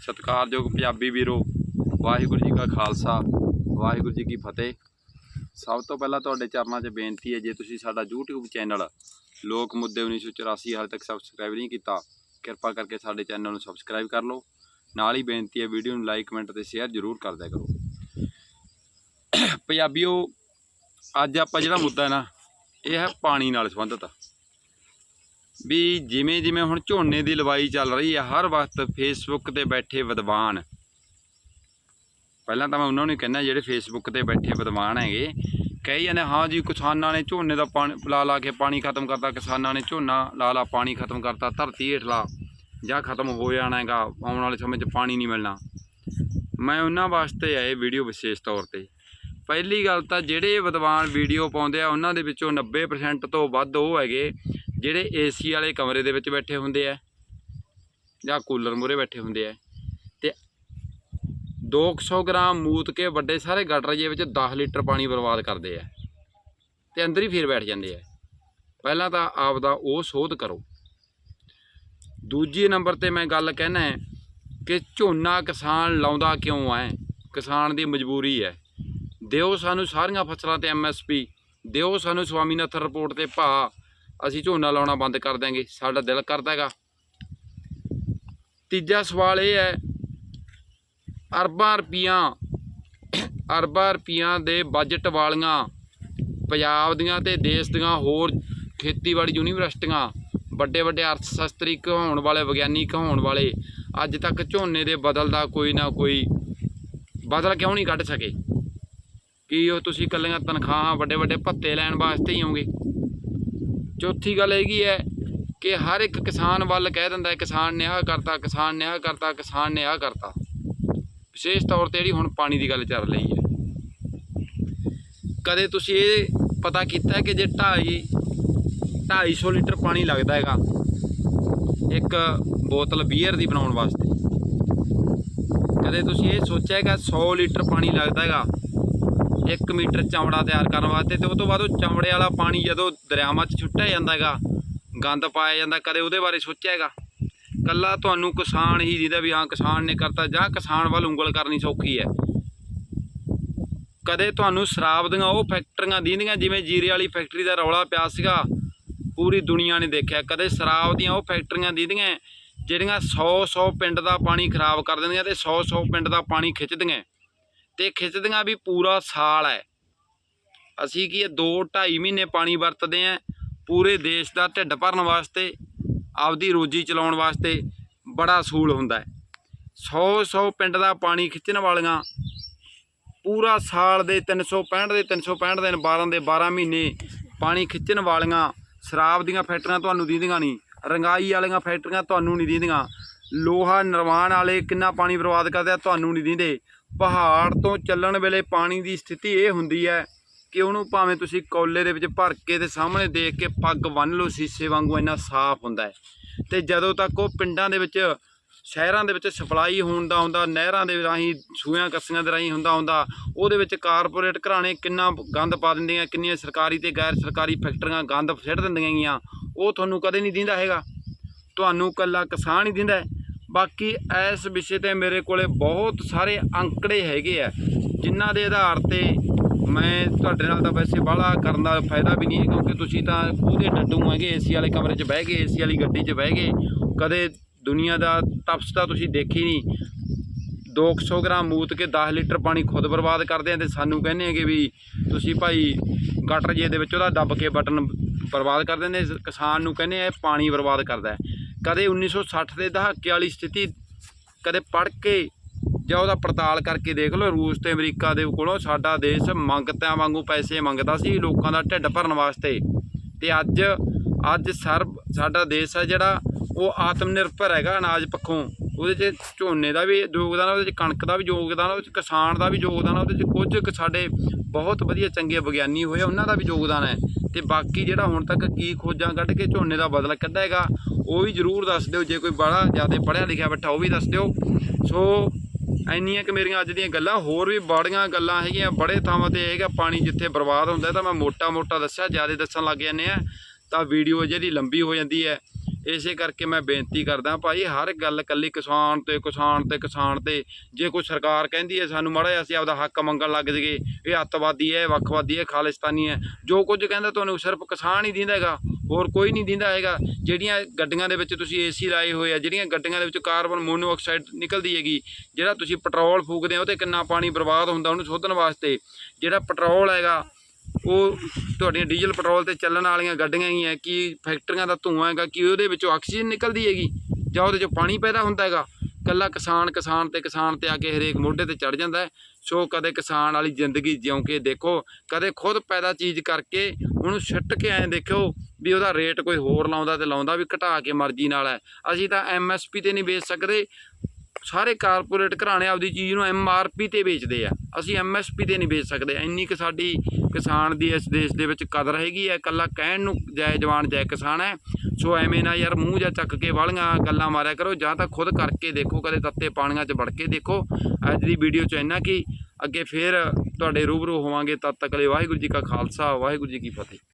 ਸਤਿਕਾਰਯੋਗ ਪੰਜਾਬੀ ਵੀਰੋ, ਵਾਹਿਗੁਰੂ ਜੀ ਕਾ ਖਾਲਸਾ, ਵਾਹਿਗੁਰੂ ਜੀ ਕੀ ਫਤਿਹ। ਸਭ ਤੋਂ ਪਹਿਲਾਂ ਤੁਹਾਡੇ ਚਰਨਾਂ 'ਚ ਬੇਨਤੀ ਹੈ, ਜੇ ਤੁਸੀਂ ਸਾਡਾ YouTube ਚੈਨਲ ਲੋਕ ਮੁੱਦੇ 1984 ਹਾਲੇ ਤੱਕ ਸਬਸਕ੍ਰਾਈਬ ਨਹੀਂ ਕੀਤਾ, ਕਿਰਪਾ ਕਰਕੇ ਸਾਡੇ ਚੈਨਲ ਨੂੰ ਸਬਸਕ੍ਰਾਈਬ ਕਰ ਲਓ। ਨਾਲ ਹੀ ਬੇਨਤੀ ਹੈ, ਵੀਡੀਓ ਨੂੰ ਲਾਈਕ ਕਮੈਂਟ ਤੇ ਸ਼ੇਅਰ ਜ਼ਰੂਰ ਕਰ ਦਿਆ ਕਰੋ। ਪੰਜਾਬੀਓ, ਅੱਜ ਆਪਾਂ ਜਿਹੜਾ ਮੁੱਦਾ ਹੈ ਨਾ, ਇਹ ਹੈ ਪਾਣੀ ਨਾਲ ਸੰਬੰਧਿਤ। ਵੀ ਜਿਵੇਂ ਜਿਵੇਂ ਹੁਣ ਝੋਨੇ ਦੀ ਲਵਾਈ ਚੱਲ ਰਹੀ ਹੈ ਹਰ ਵਕਤ ਫੇਸਬੁੱਕ ਤੇ ਬੈਠੇ ਵਿਦਵਾਨ। ਪਹਿਲਾਂ ਤਾਂ ਮੈਂ ਉਹਨਾਂ ਨੂੰ ਕਹਿੰਦਾ ਜਿਹੜੇ ਫੇਸਬੁੱਕ ਤੇ ਬੈਠੇ ਵਿਦਵਾਨ ਹੈਗੇ, ਕਹੀ ਜਾਂਦੇ, ਹਾਂ ਜੀ, ਕਿਸਾਨਾਂ ਨੇ ਝੋਨੇ ਦਾ ਪਾਣੀ ਲਾ ਲਾ ਕੇ ਪਾਣੀ ਖਤਮ ਕਰਤਾ, ਕਿਸਾਨਾਂ ਨੇ ਝੋਨਾ ਲਾ ਲਾ ਪਾਣੀ ਖਤਮ ਕਰਤਾ, ਧਰਤੀ ਹੇਠਲਾ, ਜਾਂ ਖਤਮ ਹੋ ਜਾਣਾ ਹੈਗਾ, ਆਉਣ ਵਾਲੇ ਸਮੇਂ 'ਚ ਪਾਣੀ ਨਹੀਂ ਮਿਲਣਾ। ਮੈਂ ਉਹਨਾਂ ਵਾਸਤੇ ਆਏ ਵੀਡੀਓ ਵਿਸ਼ੇਸ਼ ਤੌਰ ਤੇ। ਪਹਿਲੀ ਗੱਲ ਤਾਂ ਜਿਹੜੇ ਵਿਦਵਾਨ ਵੀਡੀਓ ਪਾਉਂਦੇ ਆ, ਉਹਨਾਂ ਦੇ ਵਿੱਚੋਂ 90% ਤੋਂ ਵੱਧ ਉਹ ਹੈਗੇ ਜਿਹੜੇ ਏਸੀ ਵਾਲੇ ਕਮਰੇ ਦੇ ਵਿੱਚ ਬੈਠੇ ਹੁੰਦੇ ਆ ਜਾਂ ਕੂਲਰ ਮੂਰੇ ਬੈਠੇ ਹੁੰਦੇ ਆ ਤੇ 200 ਗ੍ਰਾਮ ਮੂਤ ਕੇ ਵੱਡੇ ਸਾਰੇ ਗਟਰ ਜੇ ਵਿੱਚ 10 ਲੀਟਰ ਪਾਣੀ ਬਰਬਾਦ ਕਰਦੇ ਆ ਤੇ ਅੰਦਰ ਹੀ ਫੇਰ ਬੈਠ ਜਾਂਦੇ ਆ। ਪਹਿਲਾਂ ਤਾਂ ਆਪ ਦਾ ਉਹ ਸੋਧ ਕਰੋ। ਦੂਜੇ ਨੰਬਰ ਤੇ ਮੈਂ ਗੱਲ ਕਹਿਣਾ ਹੈ ਕਿ ਝੋਨਾ ਕਿਸਾਨ ਲਾਉਂਦਾ ਕਿਉਂ ਹੈ? ਕਿਸਾਨ ਦੀ ਮਜਬੂਰੀ ਹੈ। ਦਿਓ ਸਾਨੂੰ ਸਾਰੀਆਂ ਫਸਲਾਂ ਤੇ ਐਮਐਸਪੀ ਦਿਓ ਸਾਨੂੰ ਸਵਾਮੀਨਾਥਨ ਰਿਪੋਰਟ ਤੇ ਭਾ ਅਸੀਂ ਝੋਨਾ ਲਾਉਣਾ ਬੰਦ ਕਰ ਦਾਂਗੇ ਸਾਡਾ ਦਿਲ ਕਰਦਾ ਹੈਗਾ। ਤੀਜਾ ਸਵਾਲ ਇਹ ਹੈ, ਅਰਬਾਂ ਰੁਪਈਆਂ ਅਰਬਾਂ ਰੁਪਈਆਂ ਦੇ ਬਜਟ ਵਾਲੀਆਂ ਪੰਜਾਬ ਦੀਆਂ ਤੇ ਦੇਸ਼ ਦੀਆਂ ਹੋਰ ਖੇਤੀਬਾੜੀ ਯੂਨੀਵਰਸਿਟੀਆਂ, ਵੱਡੇ ਵੱਡੇ ਅਰਥਸ਼ਾਸਤਰੀ ਕਹਾਉਣ ਵਾਲੇ ਵਿਗਿਆਨੀ ਕਹਾਉਣ ਵਾਲੇ, ਅੱਜ ਤੱਕ ਝੋਨੇ ਦੇ ਬਦਲ ਦਾ ਕੋਈ ਨਾ ਕੋਈ ਬਦਲ ਕਿਉਂ ਨਹੀਂ ਕੱਢ ਸਕੇ? ਕੀ ਉਹ ਤੁਸੀਂ ਇਕੱਲੀਆਂ ਤਨਖਾਹਾਂ ਵੱਡੇ ਵੱਡੇ ਭੱਤੇ ਲੈਣ ਵਾਸਤੇ ਹੀ ਹੋਗੇ ਚੌਥੀ ਗੱਲ ਹੈਗੀ ਹੈ ਕਿ ਹਰ ਇੱਕ ਕਿਸਾਨ ਵੱਲ ਕਹਿ ਦਿੰਦਾ ਕਿਸਾਨ ਨੇ ਆਹ ਕਰਤਾ, ਕਿਸਾਨ ਨੇ ਆਹ ਕਰਤਾ, ਕਿਸਾਨ ਨੇ ਆਹ ਕਰਤਾ। ਵਿਸ਼ੇਸ਼ ਤੌਰ ਤੇ ਜਿਹੜੀ ਹੁਣ ਪਾਣੀ ਦੀ ਗੱਲ ਚੱਲ ਰਹੀ ਹੈ। ਕਦੇ ਤੁਸੀਂ ਇਹ ਪਤਾ ਕੀਤਾ ਕਿ ਜੇ 2.5 250 ਲੀਟਰ ਪਾਣੀ ਲੱਗਦਾ ਹੈਗਾ, ਇੱਕ ਬੋਤਲ ਬੀਅਰ ਦੀ ਬਣਾਉਣ ਵਾਸਤੇ? ਕਦੇ ਤੁਸੀਂ ਇਹ ਸੋਚਿਆ ਹੈਗਾ 100 ਲੀਟਰ ਪਾਣੀ ਲੱਗਦਾ ਹੈਗਾ 1 ਮੀਟਰ ਚਮੜਾ ਤਿਆਰ ਕਰਨ ਵਾਸਤੇ ਤੇ ਉਸ ਤੋਂ ਬਾਅਦ ਉਹ ਚਮੜੇ ਵਾਲਾ ਪਾਣੀ ਜਦੋਂ ਦਰਿਆਵਾਂ 'ਚ ਛੁੱਟਿਆ ਜਾਂਦਾ ਹੈਗਾ, ਗੰਦ ਪਾਇਆ ਜਾਂਦਾ, ਕਦੇ ਉਹਦੇ ਬਾਰੇ ਸੋਚਿਆ ਹੈਗਾ? ਕੱਲਾ ਤੁਹਾਨੂੰ ਕਿਸਾਨ ਹੀ ਜਿਹਦਾ ਵੀ ਹਾਂ, ਕਿਸਾਨ ਨੇ ਕਰਤਾ ਜਾਂ ਕਿਸਾਨ ਵੱਲ ਉਂਗਲ ਕਰਨੀ ਸੌਖੀ ਹੈ। ਕਦੇ ਤੁਹਾਨੂੰ ਸ਼ਰਾਬ ਦੀਆਂ ਉਹ ਫੈਕਟਰੀਆਂ ਦੀਂਦੀਆਂ, ਜਿਵੇਂ ਜੀਰੇ ਵਾਲੀ ਫੈਕਟਰੀ ਦਾ ਰੌਲਾ ਪਿਆ ਸੀਗਾ, ਪੂਰੀ ਦੁਨੀਆ ਨੇ ਦੇਖਿਆ। ਕਦੇ ਸ਼ਰਾਬ ਦੀਆਂ ਉਹ ਫੈਕਟਰੀਆਂ ਦੀਂਦੀਆਂ, ਜਿਹੜੀਆਂ 100-100 ਪਿੰਡ ਦਾ ਪਾਣੀ ਖਰਾਬ ਕਰ ਦਿੰਦੀਆਂ ਤੇ 100-100 ਪਿੰਡ ਦਾ ਪਾਣੀ ਖਿੱਚਦੀਆਂ। ਤੇ ਖਿੱਚਦੀਆਂ ਵੀ ਪੂਰਾ ਸਾਲ ਹੈ। ਅਸੀਂ ਕੀ ਇਹ 2-2.5 ਮਹੀਨੇ ਪਾਣੀ ਵਰਤਦੇ ਆਂ ਪੂਰੇ ਦੇਸ਼ ਦਾ ਢਿੱਡ ਭਰਨ ਵਾਸਤੇ, ਆਪਦੀ ਰੋਜੀ ਚਲਾਉਣ ਵਾਸਤੇ ਬੜਾ ਸੂਲ ਹੁੰਦਾ ਹੈ। 100-100 ਪਿੰਡ ਦਾ ਪਾਣੀ ਖਿੱਚਣ ਵਾਲੀਆਂ ਪੂਰਾ ਸਾਲ ਦੇ 365 ਦੇ 365 ਦਿਨ 12 ਦੇ 12 ਮਹੀਨੇ ਪਾਣੀ ਖਿੱਚਣ ਵਾਲੀਆਂ, ਸ਼ਰਾਬ ਦੀਆਂ ਫੈਕਟਰੀਆਂ ਤੁਹਾਨੂੰ ਦੀਂਦੀਆਂ ਨਹੀਂ, ਰੰਗਾਈ ਵਾਲੀਆਂ ਫੈਕਟਰੀਆਂ ਤੁਹਾਨੂੰ ਨਹੀਂ ਦੀਂਦੀਆਂ ਲੋਹਾ ਨਿਰਮਾਣ ਵਾਲੇ ਕਿੰਨਾ ਪਾਣੀ ਬਰਬਾਦ ਕਰਦੇ ਆ, ਤੁਹਾਨੂੰ ਨਹੀਂ ਦਿੰਦੇ। ਪਹਾੜ ਤੋਂ ਚੱਲਣ ਵੇਲੇ ਪਾਣੀ ਦੀ ਸਥਿਤੀ ਇਹ ਹੁੰਦੀ ਹੈ ਕਿ ਉਹਨੂੰ ਭਾਵੇਂ ਤੁਸੀਂ ਕੌਲੇ ਦੇ ਵਿੱਚ ਭਰ ਕੇ ਤੇ ਸਾਹਮਣੇ ਦੇਖ ਕੇ ਪੱਗ ਬੰਨ ਲਓ, ਸੀਸੇ ਵਾਂਗੂ ਇੰਨਾ ਸਾਫ਼ ਹੁੰਦਾ ਹੈ। ਤੇ ਜਦੋਂ ਤੱਕ ਉਹ ਪਿੰਡਾਂ ਦੇ ਵਿੱਚ, ਸ਼ਹਿਰਾਂ ਦੇ ਵਿੱਚ ਸਪਲਾਈ ਹੋਣ ਦਾ ਹੁੰਦਾ, ਨਹਿਰਾਂ ਦੇ ਰਾਹੀਂ ਸੂਆਂ ਕੱਸੀਆਂ ਦੇ ਰਾਹੀਂ ਹੁੰਦਾ ਹੁੰਦਾ, ਉਹਦੇ ਵਿੱਚ ਕਾਰਪੋਰੇਟ ਘਰਾਣੇ ਕਿੰਨਾ ਗੰਦ ਪਾ ਦਿੰਦੀਆਂ ਕਿੰਨੀਆਂ ਸਰਕਾਰੀ ਤੇ ਗੈਰ ਸਰਕਾਰੀ ਫੈਕਟਰੀਆਂ ਗੰਦ ਸਿੱਟ ਦਿੰਦੀਆਂ ਗੀਆਂ ਉਹ ਤੁਹਾਨੂੰ ਕਦੇ ਨਹੀਂ ਦਿੰਦਾ ਹੈਗਾ। ਤੁਹਾਨੂੰ ਕੱਲਾ ਕਿਸਾਨ ਹੀ ਦਿੰਦਾ ਬਾਕੀ ਇਸ ਵਿਸ਼ੇ ਤੇ ਮੇਰੇ ਕੋਲੇ ਬਹੁਤ ਸਾਰੇ ਅੰਕੜੇ ਹੈਗੇ ਆ, ਜਿਨ੍ਹਾਂ ਦੇ ਆਧਾਰ ਤੇ ਮੈਂ ਤੁਹਾਡੇ ਨਾਲ ਤਾਂ ਵੈਸੇ ਬਾਹਲਾ ਕਰਨ ਦਾ ਫਾਇਦਾ ਵੀ ਨਹੀਂ ਕਿਉਂਕਿ ਤੁਸੀਂ ਤਾਂ ਉਹਦੇ ਡੱਡੂ ਹੈਗੇ ਏਸੀ ਵਾਲੇ ਕਮਰੇ 'ਚ ਬਹਿ ਗਏ, ਏਸੀ ਵਾਲੀ ਗੱਡੀ 'ਚ ਬਹਿ ਗਏ। ਕਦੇ ਦੁਨੀਆ ਦਾ ਤਪਸ਼ ਤਾਂ ਤੁਸੀਂ ਦੇਖੀ ਨਹੀਂ। 200 ਗ੍ਰਾਮ ਮੂਤ ਕੇ 10 ਲੀਟਰ ਪਾਣੀ ਖੁਦ ਬਰਬਾਦ ਕਰਦੇ ਆ ਤੇ ਸਾਨੂੰ ਕਹਿੰਦੇ ਹੈਗੇ ਵੀ ਤੁਸੀਂ ਭਾਈ ਗਟਰ ਜੇ ਦੇ ਵਿੱਚ ਉਹਦਾ ਦੱਬ ਕੇ ਬਟਨ ਬਰਬਾਦ ਕਰ ਦਿੰਦੇ। ਕਿਸਾਨ ਨੂੰ ਕਹਿੰਦੇ ਆ ਪਾਣੀ ਬਰਬਾਦ ਕਰਦਾ ਹੈ। ਕਦੇ 1960 ਦੇ ਦਹਾਕੇ ਵਾਲੀ ਸਥਿਤੀ ਕਦੇ ਪੜ ਕੇ ਜਾਂ ਉਹਦਾ ਪੜਤਾਲ ਕਰਕੇ ਦੇਖ ਲਓ, ਰੂਸ ਤੇ ਅਮਰੀਕਾ ਦੇ ਕੋਲੋਂ ਸਾਡਾ ਦੇਸ਼ ਮੰਗਤਿਆਂ ਵਾਂਗੂ ਪੈਸੇ ਮੰਗਦਾ ਸੀ, ਲੋਕਾਂ ਦਾ ਢਿੱਡ ਭਰਨ ਵਾਸਤੇ। ਤੇ ਅੱਜ ਅੱਜ ਸਰਬ ਸਾਡਾ ਦੇਸ਼ ਹੈ ਜਿਹੜਾ ਉਹ ਆਤਮ ਨਿਰਭਰ ਹੈਗਾ ਅਨਾਜ ਪੱਖੋਂ। ਉਹਦੇ 'ਚ ਝੋਨੇ ਦਾ ਵੀ ਯੋਗਦਾਨ ਉਹਦੇ 'ਚ ਕਣਕ ਦਾ ਵੀ ਯੋਗਦਾਨ ਉਹਦੇ 'ਚ ਕਿਸਾਨ ਦਾ ਵੀ ਯੋਗਦਾਨ ਉਹਦੇ 'ਚ ਕੁਝ ਕੁ ਸਾਡੇ ਬਹੁਤ ਵਧੀਆ ਚੰਗੇ ਵਿਗਿਆਨੀ ਹੋਏ ਉਹਨਾਂ ਦਾ ਵੀ ਯੋਗਦਾਨ ਹੈ। ਤੇ ਬਾਕੀ ਜਿਹੜਾ ਹੁਣ ਤੱਕ ਕੀ ਖੋਜਾਂ ਕੱਢ ਕੇ ਝੋਨੇ ਦਾ ਬਦਲ ਕੱਢਿਆ ਹੈਗਾ ਉਹ ਵੀ ਜਰੂਰ ਦੱਸ ਦਿਓ, ਜੇ ਕੋਈ ਬੜਾ ਜ਼ਿਆਦਾ ਪੜ੍ਹਿਆ ਲਿਖਿਆ ਬੈਠਾ ਉਹ ਵੀ ਦੱਸ ਦਿਓ। ਸੋ ਇੰਨੀਆਂ ਕਿ ਮੇਰੀਆਂ ਅੱਜ ਦੀਆਂ ਗੱਲਾਂ, ਹੋਰ ਵੀ ਬੜੀਆਂ ਗੱਲਾਂ ਹੈਗੀਆਂ, ਬੜੇ ਥਾਵਾਂ ਤੇ ਹੈਗਾ ਪਾਣੀ ਜਿੱਥੇ ਬਰਬਾਦ ਹੁੰਦਾ ਤਾਂ ਮੈਂ ਮੋਟਾ ਮੋਟਾ ਦੱਸਿਆ, ਜ਼ਿਆਦਾ ਦੱਸਣ ਲੱਗ ਜਾਂਦੇ ਆ। ਤਾਂ ਵੀਡੀਓ ਜਿਹੜੀ ਲੰਬੀ ਹੋ ਜਾਂਦੀ ਹੈ ਇਸੇ ਕਰਕੇ ਮੈਂ ਬੇਨਤੀ ਕਰਦਾ ਭਾਈ, ਹਰ ਗੱਲ ਕੱਲੀ ਕਿਸਾਨ ਤੇ ਕਿਸਾਨ ਤੇ ਕਿਸਾਨ ਤੇ। ਜੇ ਕੋਈ ਸਰਕਾਰ ਕਹਿੰਦੀ ਹੈ ਸਾਨੂੰ, ਮਾੜਾ ਜਿਹਾ ਅਸੀਂ ਆਪਦਾ ਹੱਕ ਮੰਗਣ ਲੱਗ ਜਗੇ ਇਹ ਅੱਤਵਾਦੀ ਹੈ ਵੱਖਵਾਦੀ ਹੈ ਖਾਲਿਸਤਾਨੀ ਹੈ, ਜੋ ਕੁਝ ਕਹਿੰਦਾ ਤੁਹਾਨੂੰ ਸਿਰਫ ਕਿਸਾਨ ਹੀ ਦਿੰਦਾ ਹੈਗਾ, ਹੋਰ ਕੋਈ ਨਹੀਂ ਦਿੰਦਾ ਹੈਗਾ। ਜਿਹੜੀਆਂ ਗੱਡੀਆਂ ਦੇ ਵਿੱਚ ਤੁਸੀਂ ਏਸੀ ਲਾਏ ਹੋਏ ਆ, ਜਿਹੜੀਆਂ ਗੱਡੀਆਂ ਦੇ ਵਿੱਚ ਕਾਰਬਨ ਮੋਨੋਆਕਸਾਈਡ ਨਿਕਲਦੀ ਹੈਗੀ, ਜਿਹੜਾ ਤੁਸੀਂ ਪੈਟਰੋਲ ਫੂਕਦੇ ਹੋ ਉਹ ਤੇ ਕਿੰਨਾ ਪਾਣੀ ਬਰਬਾਦ ਹੁੰਦਾ ਉਹਨੂੰ ਸੋਧਣ ਵਾਸਤੇ, ਜਿਹੜਾ ਪੈਟਰੋਲ ਹੈਗਾ ਉਹ ਤੁਹਾਡੀਆਂ ਡੀਜ਼ਲ, ਪੈਟਰੋਲ ਤੇ ਚੱਲਣ ਵਾਲੀਆਂ ਗੱਡੀਆਂ ਹੀ ਹੈ, ਕਿ ਫੈਕਟਰੀਆਂ ਦਾ ਧੂੰਆਂ ਹੈਗਾ, ਕਿ ਉਹਦੇ ਵਿੱਚੋਂ ਆਕਸੀਜਨ ਨਿਕਲਦੀ ਹੈਗੀ? ਜਾਂ ਉਹਦੇ ਚੋਂ ਪਾਣੀ ਪੈਦਾ ਹੁੰਦਾ ਹੈਗਾ? ਕੱਲਾ ਕਿਸਾਨ ਕਿਸਾਨ ਤੇ ਕਿਸਾਨ ਤੇ ਆ ਕੇ ਹਰੇਕ ਮੋਢੇ ਤੇ ਚੜ ਜਾਂਦਾ ਸੋ ਕਦੇ ਕਿਸਾਨ ਵਾਲੀ ਜ਼ਿੰਦਗੀ ਜਿਉਂ ਕੇ ਦੇਖੋ, ਕਦੇ ਖੁਦ ਪੈਦਾ ਚੀਜ਼ ਕਰਕੇ ਉਹਨੂੰ ਛੱਟ ਕੇ ਐਂ ਦੇਖਿਓ ਵੀ ਉਹਦਾ ਰੇਟ ਕੋਈ ਹੋਰ ਲਾਉਂਦਾ ਤੇ ਲਾਉਂਦਾ ਵੀ ਘਟਾ ਕੇ ਮਰਜ਼ੀ ਨਾਲ ਹੈ। ਅਸੀਂ ਤਾਂ ਐਮਐਸਪੀ ਤੇ ਨਹੀਂ ਵੇਚ ਸਕਦੇ। ਸਾਰੇ ਕਾਰਪੋਰੇਟ ਘਰਾਣੇ ਆਪਦੀ ਚੀਜ਼ ਨੂੰ ਐੱਮ ਆਰ ਪੀ ਤੇ ਵੇਚਦੇ ਆ। ਅਸੀਂ ਐਮਐਸਪੀ ਤੇ ਨਹੀਂ ਵੇਚ ਸਕਦੇ। ਇੰਨੀ ਕਿ ਸਾਡੀ ਕਿਸਾਨ ਦੀ ਇਸ ਦੇਸ਼ ਦੇ ਵਿੱਚ ਕਦਰ ਹੈਗੀ ਹੈ ਇਕੱਲਾ ਕਹਿਣ ਨੂੰ ਜੈ ਜਵਾਨ ਜੈ ਕਿਸਾਨ ਹੈ। ਸੋ ਐਵੇਂ ਨਾ ਯਾਰ ਮੂੰਹ ਜਾਂ ਚੱਕ ਕੇ ਵਾਲੀਆਂ ਗੱਲਾਂ ਮਾਰਿਆ ਕਰੋ। ਜਾਂ ਤਾਂ ਖੁਦ ਕਰਕੇ ਦੇਖੋ, ਕਦੇ ਤੱਤੇ ਪਾਣੀਆਂ 'ਚ ਵੜ ਕੇ ਦੇਖੋ। ਅੱਜ ਦੀ ਵੀਡੀਓ 'ਚ ਇੰਨਾ ਕੀ ਅੱਗੇ ਫੇਰ ਤੁਹਾਡੇ ਰੂਬਰੂ ਹੋਵਾਂਗੇ। ਤਦ ਤੱਕ ਲਈ ਵਾਹਿਗੁਰੂ ਜੀ ਕਾ ਖਾਲਸਾ, ਵਾਹਿਗੁਰੂ ਜੀ ਕੀ ਫਤਿਹ।